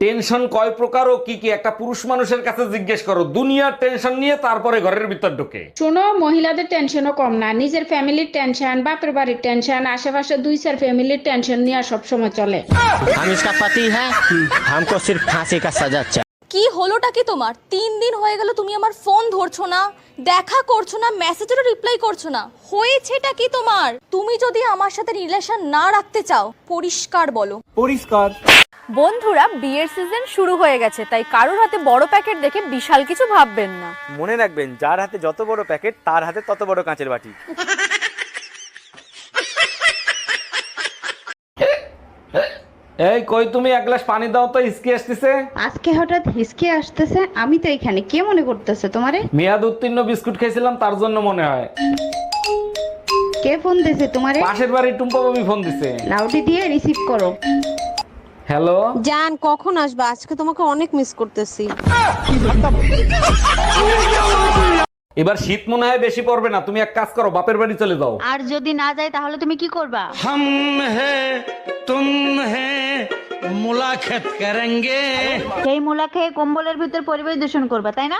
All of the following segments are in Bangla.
টেনশন কয় প্রকার ও কি কি একটা পুরুষ মানুষের কাছে জিজ্ঞেস করো দুনিয়ার টেনশন নিয়ে তারপরে ঘরের ভিতর ঢোকে শোনো মহিলাদের টেনশনও কম না নিজের ফ্যামিলির টেনশন বাপের বাড়ির টেনশন আশেপাশে দুই চার ফ্যামিলির টেনশন নিয়ে সব সময় চলে हम इसका पति है हमको सिर्फ फांसी का सजा चाहिए কি হলোটা কি তোমার তিন দিন হয়ে গেল তুমি আমার ফোন ধরছো না দেখা করছো না মেসেজেরও রিপ্লাই করছো না হয়েছেটা কি তোমার তুমি যদি আমার সাথে রিলেশন না রাখতে চাও পরিষ্কার বলো পরিষ্কার বন্ধুরা বিয়ের সিজন শুরু হয়ে গেছে তাই কারোর হাতে বড় প্যাকেট দেখে বিশাল কিছু ভাববেন না। মনে রাখবেন যার হাতে যত বড় প্যাকেট তার হাতে তত বড় কাঁচের বাটি। এই কই তুমি? এক গ্লাস পানি দাও তো ইসকি আসতেছে। আজকে হঠাৎ হিসকে আসতেছে আমি তো এখানে। কে মনে করতেছে তোমারে? মেয়াদ উত্তীর্ণ বিস্কুট খেয়েছিলাম তার জন্য মনে হয়। কে ফোন দিছে তোমারে? পাশের বাড়ির টুম্পা বাবু ফোন দিছে। লাউডি দিয়ে রিসিভ করো। হ্যালো জান কখন আসবে? আজকে তোমাকে অনেক মিস করতেছি। এবার শীত মনে হয় বেশি পড়বে না। তুমি এক কাজ করো বাপের বাড়ি চলে যাও। আর যদি না যায় তাহলে তুমি কি করবা? হাম হে তুম হে মুলাকাত সেই মুলা খেয়ে কম্বলের ভিতর পরিবেশ দূষণ করবা তাই না?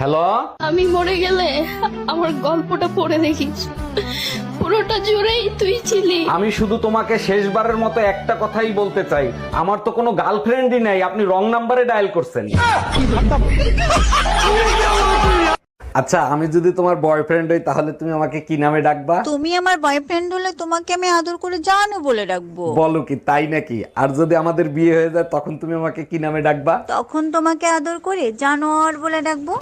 হ্যালো আমি মরে গেলে আমার গল্পটা পড়ে দেখিস। পুরোটা জুড়েই তুই ছিলি। আমি শুধু তোমাকে শেষবারের মতো একটা কথাই বলতে চাই। আমার তো কোনো গার্লফ্রেন্ডই নাই আপনি রং নাম্বারে ডায়াল করছেন। আচ্ছা আমি যদি তোমার বয়ফ্রেন্ড হই তাহলে তুমি আমাকে কি নামে ডাকবা? তুমি আমার বয়ফ্রেন্ড হলে তোমাকে আমি আদর করে জানু বলে ডাকবো। বলো কি তাই নাকি? আর যদি আমাদের বিয়ে হয়ে যায় তখন তুমি আমাকে কি নামে ডাকবা? তখন তোমাকে আদর করে জানোয়ার বলে ডাকবো।